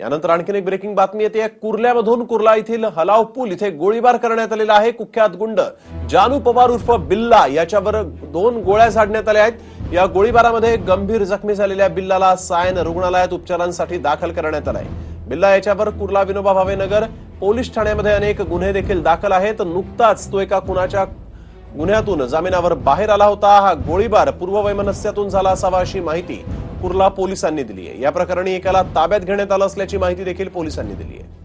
यानंतर आणखीन एक ब्रेकिंग बातमी येते. कुर्ल्यामधून कुर्ला येथील हलाव पूल इथे गोळीबार करण्यात आलेला आहे. कुख्यात गुंड जानू पवार उर्फ बिल्ला याच्यावर दोन गोळ्या झाडण्यात आल्या आहेत. या गोळीबारामध्ये गंभीर जखमी झालेल्या बिल्लाला सायन रुग्णालयात उपचारांसाठी दाखल करण्यात आलाय. बिल्ला याच्यावर कुर्ला विनोबा भावे नगर पोलीस ठाण्यामध्ये अनेक गुन्हे देखील दाखल आहेत. नुकताच तो एका कुणाच्या गुन्ह्यातून जामिनावर बाहेर आला होता. हा गोळीबार पूर्ववैमनस्यातून झाला असावा अशी माहिती कुर्ला पोलिसांनी दिली आहे या प्रकरणी एकाला ताब्यात घेण्यात आलं असल्याची माहिती देखील पोलिसांनी दिली आहे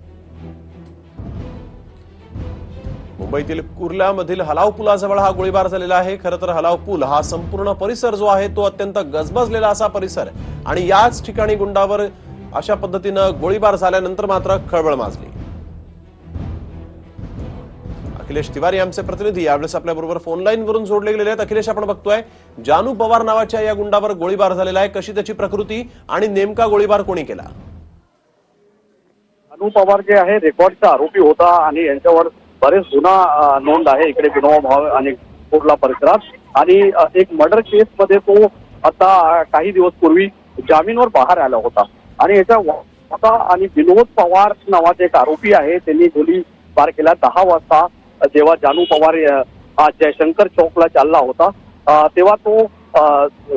मुंबईतील कुर्ल्यामधील हलाव पुलाजवळ हा गोळीबार झालेला आहे. खरं तर हलाव पूल हा संपूर्ण परिसर जो आहे तो अत्यंत गजबजलेला असा परिसर. आणि याच ठिकाणी गुंडावर अशा पद्धतीनं गोळीबार झाल्यानंतर मात्र खळबळ माजली. अखिलेश तिवारी आमचे प्रतिनिधी. यावेळेस आपल्या बरोबर फोन लाईन वरून जोडले गेलेले आहेत. अखिलेश आपण बघतोय जानू पवार नावाच्या या गुंडावर गोळीबार झालेला आहे. कशी त्याची प्रकृती आणि नेमका गोळीबार कोणी केला? जानू पवार जे आहे रेकॉर्डचा आरोपी होता आणि यांच्यावर बरेच गुन्हा नोंद आहे. इकडे विनोबा भाव आणि कुर्ला परिसरात. आणि एक मर्डर केस मध्ये तो आता काही दिवस पूर्वी जामीनवर बाहेर आला होता. आणि याच्या आणि विनोद पवार नावाचे एक आरोपी आहे. त्यांनी गोळीबार केला दहा वाजता. जेव्हा जानू पवार हा जयशंकर चौकला चालला होता तेव्हा तो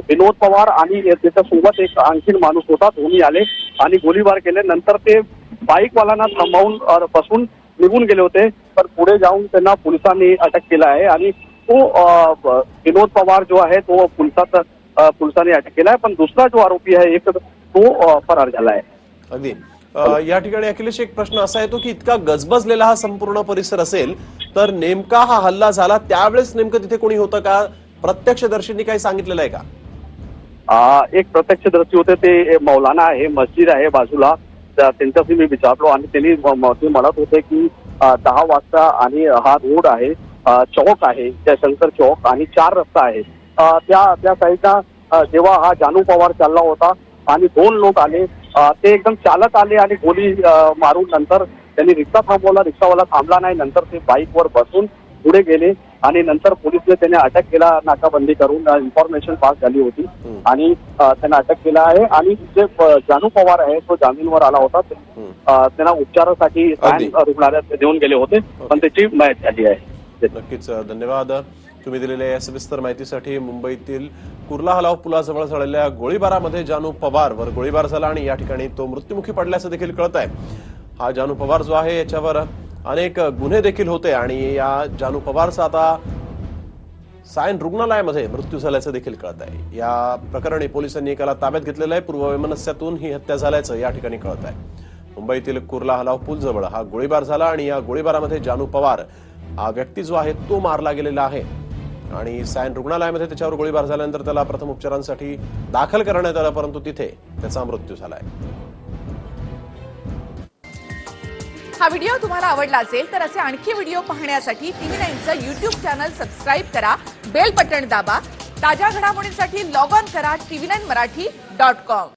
विनोद पवार आणि त्याच्यासोबत एक आणखीन माणूस होता दोन्ही आले आणि गोळीबार केले. नंतर ते बाईकवाल्यांना थांबवून बसून निघून गेले होते. तर पुढे जाऊन त्यांना पोलिसांनी अटक केला आहे आणि तो विनोद पवार जो आहे तो पोलिसात पोलिसांनी अटक केला आहे. पण दुसरा जो आरोपी आहे एक तो फरार झाला आहे. अगदी. या ठिकाणी अखिलेश एक प्रश्न असा येतो की इतका गजबजलेला हा संपूर्ण परिसर असेल तर नेमका हा हल्ला झाला त्यावेळेस नेमकं तिथे कोणी होतं का? प्रत्यक्षदर्शींनी काही सांगितलेलं आहे का? आ, एक प्रत्यक्षदर्शी होते ते मौलाना आहे मस्जिद आहे बाजूला. त्यांच्याशी मी विचारलो आणि त्यांनी ते म्हणत होते की दहा वाजता आणि हा रोड आहे चौक आहे त्या शंकर चौक आणि चार रस्ता आहे. त्या त्या साईडला जेव्हा हा जानू पवार चालला होता आणि दोन लोक आले. ते एकदम चालत आले आणि आ, मारून नंतर त्यांनी रिक्षा थांबवला. रिक्षावाला थांबला नाही. नंतर ते बाईकवर बसून पुढे गेले आणि नंतर पोलिसने त्यांना अटक केला नाकाबंदी करून इन्फॉर्मेशन पास झाली होती. आणि त्यांना अटक केला आहे. आणि जे जानू पवार आहे तो जामीनवर आला होता. त्यांना उपचारासाठी रुग्णालयात देऊन गेले होते. पण त्याची मयत झाली आहे. नक्कीच धन्यवाद. तुम्ही दिलेल्या या सविस्तर माहितीसाठी मुंबईतील कुर्ला हलाव पुलाजवळ झालेल्या गोळीबारामध्ये जानू पवार वर गोळीबार झाला आणि या ठिकाणी तो मृत्युमुखी पडल्याचं देखील कळत आहे. हा जानू पवार जो आहे याच्यावर अनेक गुन्हे देखील होते आणि या जानू पवारचा आता सायन रुग्णालयामध्ये मृत्यू झाल्याचं देखील कळत आहे. या प्रकरणी पोलिसांनी एकाला ताब्यात घेतलेलं आहे. पूर्ववैमनस्यातून ही हत्या झाल्याचं या ठिकाणी कळत आहे. मुंबईतील कुर्ला हलाव पूल जवळ हा गोळीबार झाला आणि या गोळीबारामध्ये जानू पवार हा व्यक्ती जो आहे तो मारला गेलेला आहे. आणि सायन रुग्णालयामध्ये त्याच्यावर गोळीबार झाल्यानंतर त्याला प्रथम उपचारांसाठी दाखल करण्यात आलं परंतु तिथे त्याचा मृत्यू झालाय. हा व्हिडिओ तुम्हाला आवडला असेल तर असे आणखी व्हिडिओ पाहण्यासाठी टीव्ही नाईनचं युट्यूब चॅनल सबस्क्राईब करा बेल बटन दाबा ताज्या घडामोडींसाठी लॉग ऑन करा TV nine Marathi dot com.